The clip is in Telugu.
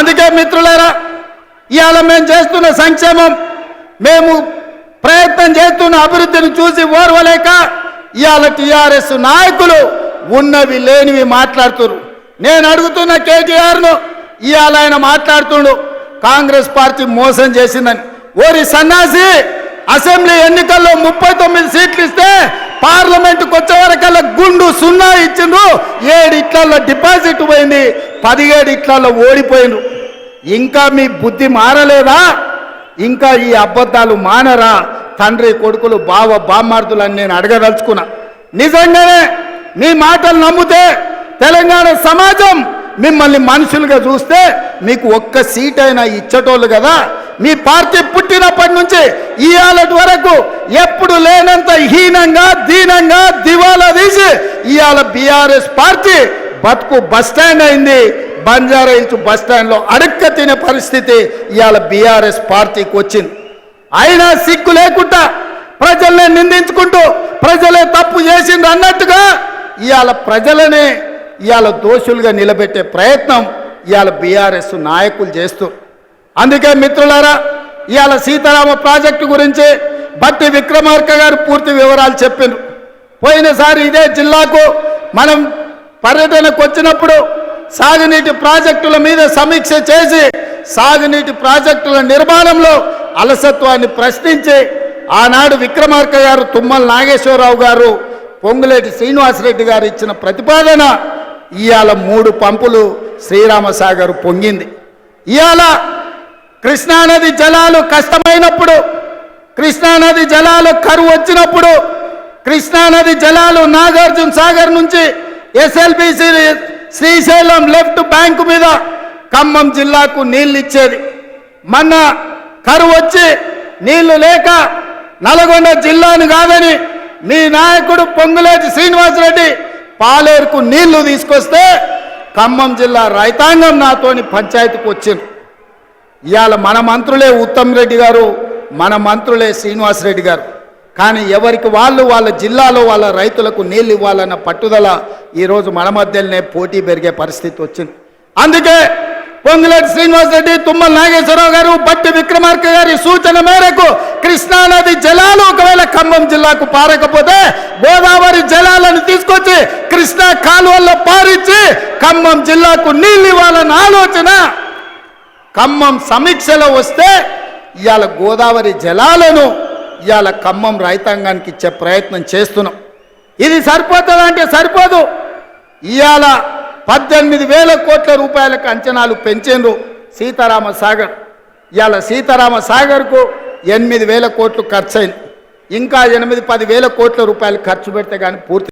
అందుకే మిత్రులారా ఇవాళ మేము చేస్తున్న సంక్షేమం మేము ప్రయత్నం చేస్తున్న అభివృద్ధిని చూసి ఓర్వలేక ఇవాళ టీఆర్ఎస్ నాయకులు ఉన్నవి లేనివి మాట్లాడుతున్నారు నేను అడుగుతున్న కేటీఆర్ను ఇవాళ ఆయన మాట్లాడుతుండు కాంగ్రెస్ పార్టీ మోసం చేసిందని. ఓరి సన్నాసి అసెంబ్లీ ఎన్నికల్లో ముప్పై తొమ్మిది సీట్లు ఇస్తే పార్లమెంటుకు వచ్చే వరకల్లా గుండు సున్నా ఇచ్చిండ్రు ఏడు ఇట్లల్లో డిపాజిట్ పోయింది పదిహేడు ఇట్లలో ఓడిపోయినరు. ఇంకా మీ బుద్ధి మారలేదా? ఇంకా ఈ అబద్ధాలు మానరా? తండ్రి కొడుకులు బావ బామ్మార్దులని నేను అడగదలుచుకున్నా. నిజంగానే మీ మాటలు నమ్మితే తెలంగాణ సమాజం మిమ్మల్ని మనుషులుగా చూస్తే మీకు ఒక్క సీట్ అయినా ఇచ్చటోళ్ళు కదా? మీ పార్టీ పుట్టినప్పటి నుంచి ఇవాళటి వరకు ఎప్పుడు లేనంత హీనంగా దీనంగా దివాలా తీసి ఇవాళ బీఆర్ఎస్ పార్టీ బతుకు బస్ స్టాండ్ అయింది. బంజారా హిల్స్ బస్ స్టాండ్లో అడక్క తినే పరిస్థితి ఇవాళ బీఆర్ఎస్ పార్టీకి వచ్చింది. అయినా సిగ్గు లేకుండా ప్రజల్ని నిందించుకుంటూ ప్రజలే తప్పు చేసిండ్రు అన్నట్టుగా ఇవాళ ప్రజలనే ఇవాళ దోషులుగా నిలబెట్టే ప్రయత్నం ఇవాళ బీఆర్ఎస్ నాయకులు చేస్తూ. అందుకే మిత్రులారా ఇవాళ సీతారామ ప్రాజెక్టు గురించి బట్టి విక్రమార్క గారు పూర్తి వివరాలు చెప్పిండ్రు పోయినసారి ఇదే జిల్లాకు మనం పర్యటనకు వచ్చినప్పుడు సాగునీటి ప్రాజెక్టుల మీద సమీక్ష చేసి సాగునీటి ప్రాజెక్టుల నిర్మాణంలో అలసత్వాన్ని ప్రశ్నించి ఆనాడు విక్రమార్క గారు తుమ్మల నాగేశ్వరరావు గారు పొంగులేటి శ్రీనివాసరెడ్డి గారు ఇచ్చిన ప్రతిపాదన ఇవాళ మూడు పంపులు శ్రీరామసాగర్ పొంగింది. ఇవాళ కృష్ణానది జలాలు కష్టమైనప్పుడు కృష్ణానది జలాలు కరువు వచ్చినప్పుడు కృష్ణానది జలాలు నాగార్జున సాగర్ నుంచి ఎస్ఎల్బిసి శ్రీశైలం లెఫ్ట్ బ్యాంకు మీద ఖమ్మం జిల్లాకు నీళ్ళు ఇచ్చేది. మొన్న కరువు వచ్చి నీళ్ళు లేక నల్గొండ జిల్లాను కాదని మీ నాయకుడు పొంగులేటి శ్రీనివాసరెడ్డి పాలేరుకు నీళ్ళు తీసుకొస్తే ఖమ్మం జిల్లా రైతాంగం నాతోని పంచాయతీకి వచ్చింది. ఇవాళ మన మంత్రులే ఉత్తమ్ రెడ్డి గారు మన మంత్రులే శ్రీనివాసరెడ్డి గారు. కానీ ఎవరికి వాళ్ళు వాళ్ళ జిల్లాలో వాళ్ళ రైతులకు నీళ్ళు ఇవ్వాలన్న పట్టుదల ఈరోజు మన మధ్యలోనే పోటీ పెరిగే పరిస్థితి వచ్చింది. అందుకే పొంగులేటి శ్రీనివాసరెడ్డి తుమ్మల నాగేశ్వరరావు గారు బట్టి విక్రమార్క గారి సూచన మేరకు కృష్ణానది జలాలు ఒకవేళ ఖమ్మం జిల్లాకు పారకపోతే గోదావరి జలాలను తీసుకొచ్చి కృష్ణా కాలువల్లో పారించి ఖమ్మం జిల్లాకు నీళ్ళు ఇవ్వాలన్న ఆలోచన ఖమ్మం సమీక్షలో వస్తే ఇవాళ గోదావరి జలాలను ఇవాళ ఖమ్మం రైతాంగానికి ఇచ్చే ప్రయత్నం చేస్తున్నాం. ఇది సరిపోతుందా అంటే సరిపోదు. ఇవాళ పద్దెనిమిది వేల కోట్ల రూపాయలకు అంచనాలు పెంచేందు సీతారామ సాగర్. ఇవాళ సీతారామ సాగర్కు ఎనిమిది వేల కోట్లు ఖర్చు అయింది ఇంకా ఎనిమిది పది వేల కోట్ల రూపాయలు ఖర్చు పెడితే కానీ పూర్తి